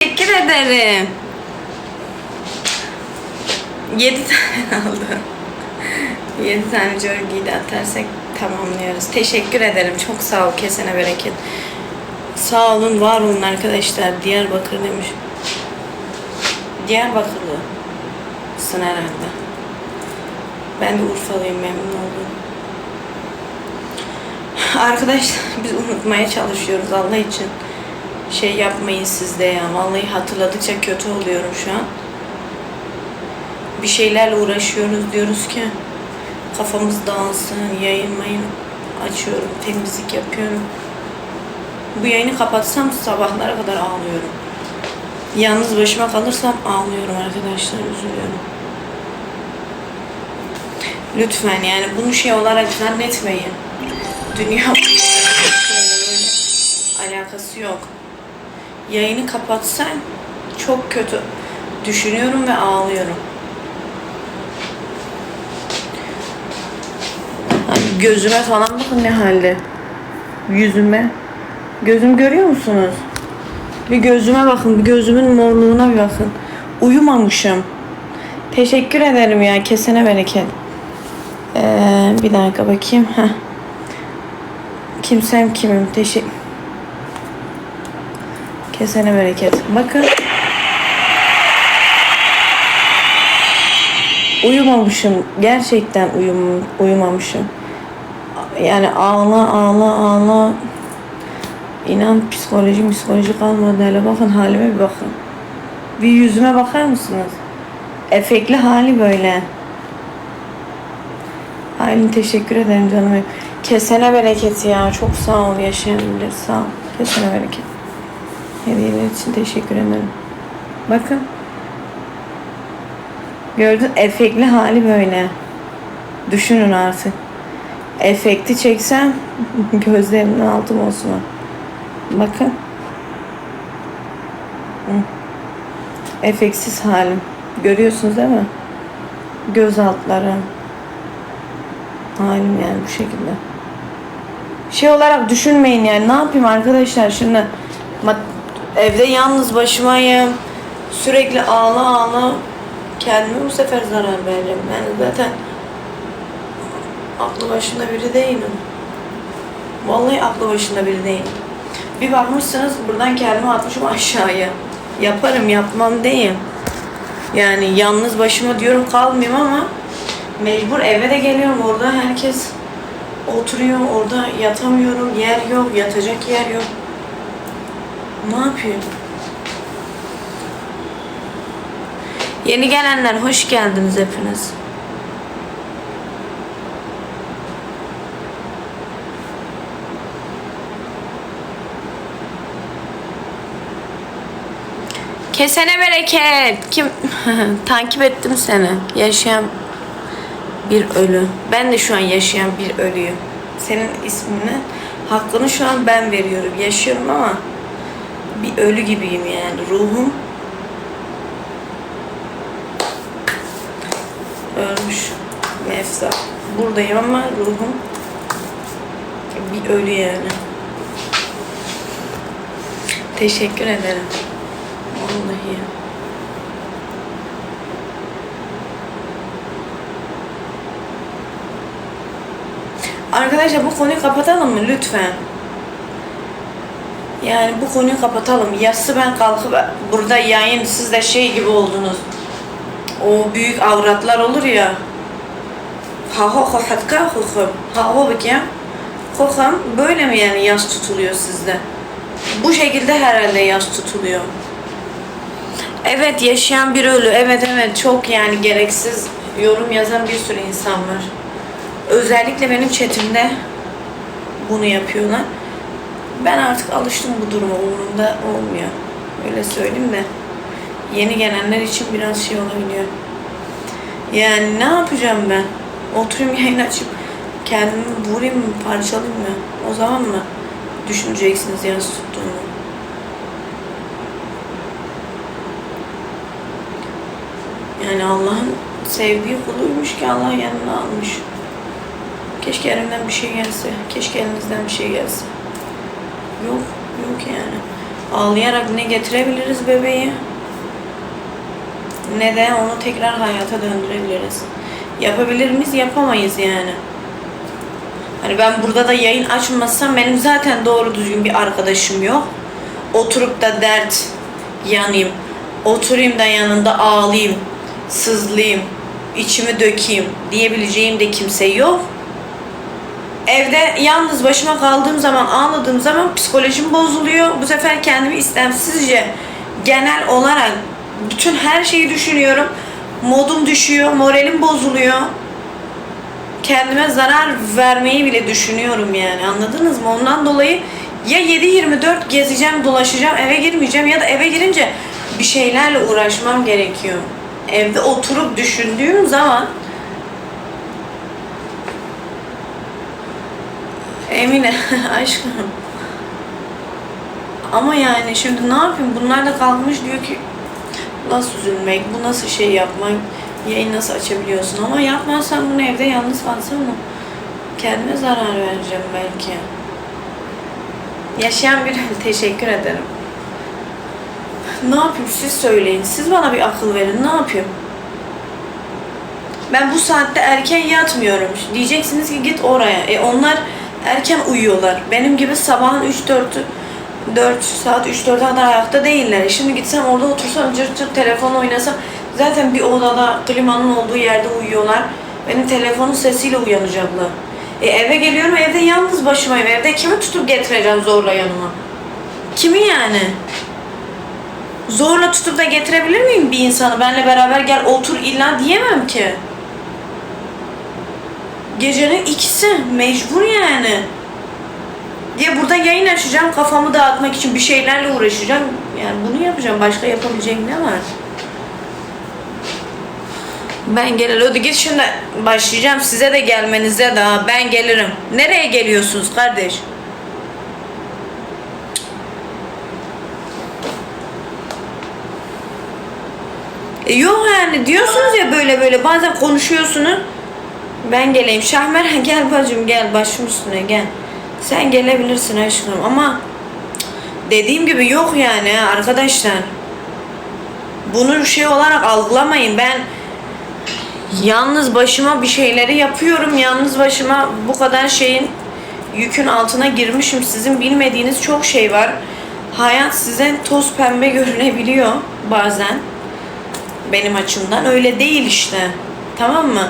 Teşekkür ederim. 7 tane aldım. 7 tane Jorgi'yi de atarsak tamamlıyoruz. Teşekkür ederim. Çok sağ ol. Kesene bereket. Sağ olun, var olun arkadaşlar. Diyarbakır demiş. Diyarbakırlı. Sın herhalde. Ben de Urfalıyım memnun oldum. Arkadaşlar biz unutmaya çalışıyoruz Allah için. Şey yapmayın siz de ya. Vallahi hatırladıkça kötü oluyorum şu an. Bir şeylerle uğraşıyoruz diyoruz ki kafamız dağılsın, yayın mayın açıyorum, temizlik yapıyorum. Bu yayını kapatsam sabahlara kadar ağlıyorum. Yalnız başıma kalırsam ağlıyorum arkadaşlar, üzülüyorum. Lütfen yani bunu şey olarak zannetmeyin. Dünya alakası yok. Yayını kapatsan çok kötü düşünüyorum ve ağlıyorum. Gözüme falan bakın ne halde. Yüzüme. Gözüm görüyor musunuz? Bir gözüme bakın, bir gözümün morluğuna bir bakın. Uyumamışım. Teşekkür ederim ya, kesene bereket. Ee, bir dakika bakayım. Heh. Kimsem kimim? Teşekkür. Kesene bereket. Bakın. Uyumamışım. Gerçekten uyum, uyumamışım. Yani ağla ağla ağla. İnan psikoloji psikoloji kalmadı. Hele bakın halime bir bakın. Bir yüzüme bakar mısınız? Efekli hali böyle. Aylin teşekkür ederim canım. Kesene bereket ya. Çok sağ ol yaşayabilir. Sağ ol. Kesene bereket. Hediyeler için teşekkür ederim. Bakın. Gördün efektli hali böyle. Düşünün artık. Efekti çeksem gözlerimin altım olsun. Bakın. Efeksiz halim. Görüyorsunuz değil mi? Göz altlarım. Halim yani bu şekilde. Şey olarak düşünmeyin yani ne yapayım arkadaşlar şimdi evde yalnız başımayım. Sürekli ağla ağla kendime bu sefer zarar vereceğim. Yani zaten aklı başında biri değilim. Vallahi aklı başında biri değilim. Bir bakmışsınız buradan kendimi atmışım aşağıya. Yaparım yapmam değil. Yani yalnız başıma diyorum kalmayayım ama mecbur eve de geliyorum orada herkes oturuyor orada yatamıyorum yer yok yatacak yer yok. Ne yapayım? Yeni gelenler hoş geldiniz hepiniz. Kesene bereket. Kim takip ettim seni. Yaşayan bir ölü. Ben de şu an yaşayan bir ölüyüm. Senin ismini hakkını şu an ben veriyorum. Yaşıyorum ama bir ölü gibiyim yani. Ruhum ölmüş. Mefza. Buradayım ama ruhum bir ölü yani. Teşekkür ederim. Vallahi ya. Arkadaşlar bu konuyu kapatalım mı lütfen? Yani bu konuyu kapatalım. Yası ben kalkıp burada yayın siz de şey gibi oldunuz. O büyük avratlar olur ya. Ha ho ho hatka ho ho. Ha ho bakayım. Kokam böyle mi yani yas tutuluyor sizde? Bu şekilde herhalde yas tutuluyor. Evet yaşayan bir ölü. Evet evet çok yani gereksiz yorum yazan bir sürü insan var. Özellikle benim chatimde bunu yapıyorlar. Ben artık alıştım bu duruma. Umurumda olmuyor. Öyle söyleyeyim de. Yeni gelenler için biraz şey olabiliyor. Yani ne yapacağım ben? Oturayım yayın açıp kendimi vurayım mı, parçalayayım mı? O zaman mı düşüneceksiniz yaz tuttuğumu? Yani Allah'ın sevdiği kuluymuş ki Allah yanına almış. Keşke elimden bir şey gelse. Keşke elinizden bir şey gelse. Yok, yok yani. Ağlayarak ne getirebiliriz bebeği? Ne de onu tekrar hayata döndürebiliriz. Yapabilir miyiz? Yapamayız yani. Hani ben burada da yayın açmasam benim zaten doğru düzgün bir arkadaşım yok. Oturup da dert yanayım. Oturayım da yanında ağlayayım, sızlayayım, içimi dökeyim diyebileceğim de kimse yok. Evde yalnız başıma kaldığım zaman, ağladığım zaman psikolojim bozuluyor. Bu sefer kendimi istemsizce genel olarak bütün her şeyi düşünüyorum. Modum düşüyor, moralim bozuluyor. Kendime zarar vermeyi bile düşünüyorum yani anladınız mı? Ondan dolayı ya 7-24 gezeceğim, dolaşacağım, eve girmeyeceğim ya da eve girince bir şeylerle uğraşmam gerekiyor. Evde oturup düşündüğüm zaman Emine aşkım. Ama yani şimdi ne yapayım? Bunlar da kalkmış diyor ki nasıl üzülmek, bu nasıl şey yapmak, yayın nasıl açabiliyorsun ama yapmazsan bunu evde yalnız kalsam mı? Kendime zarar vereceğim belki. Yaşayan bir teşekkür ederim. Ne yapayım siz söyleyin. Siz bana bir akıl verin. Ne yapayım? Ben bu saatte erken yatmıyorum. Diyeceksiniz ki git oraya. E onlar erken uyuyorlar. Benim gibi sabahın 3-4 4 saat 3-4 kadar ayakta değiller. E Şimdi gitsem orada otursam cırt cırt telefon oynasam zaten bir odada klimanın olduğu yerde uyuyorlar. Benim telefonun sesiyle uyanacaklar. E eve geliyorum evde yalnız başımayım. Evde kimi tutup getireceğim zorla yanıma? Kimi yani? Zorla tutup da getirebilir miyim bir insanı? Benle beraber gel otur illa diyemem ki. Gecenin ikisi mecbur yani. Ya burada yayın açacağım kafamı dağıtmak için bir şeylerle uğraşacağım. Yani bunu yapacağım. Başka yapabileceğim ne var? Ben gelir. Hadi git şimdi başlayacağım size de gelmenize daha. Ben gelirim. Nereye geliyorsunuz kardeş? E yok yani diyorsunuz ya böyle böyle bazen konuşuyorsunuz. Ben geleyim. Şahmer gel bacım gel başım üstüne gel. Sen gelebilirsin aşkım ama dediğim gibi yok yani arkadaşlar. Bunu şey olarak algılamayın. Ben yalnız başıma bir şeyleri yapıyorum. Yalnız başıma bu kadar şeyin yükün altına girmişim. Sizin bilmediğiniz çok şey var. Hayat size toz pembe görünebiliyor bazen benim açımdan öyle değil işte. Tamam mı?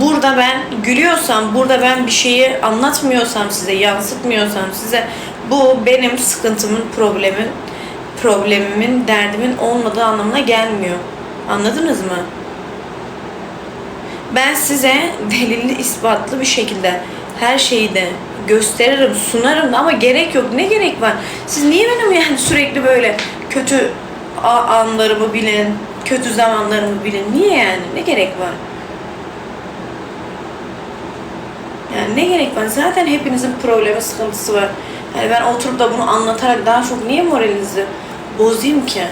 Burada ben gülüyorsam, burada ben bir şeyi anlatmıyorsam size, yansıtmıyorsam size bu benim sıkıntımın, problemin, problemimin, derdimin olmadığı anlamına gelmiyor. Anladınız mı? Ben size delilli, ispatlı bir şekilde her şeyi de gösteririm, sunarım da ama gerek yok. Ne gerek var? Siz niye benim yani sürekli böyle kötü anlarımı bilin, kötü zamanlarımı bilin? Niye yani? Ne gerek var? Yani ne gerek var? Zaten hepinizin problemi, sıkıntısı var. Yani ben oturup da bunu anlatarak daha çok niye moralinizi bozayım ki?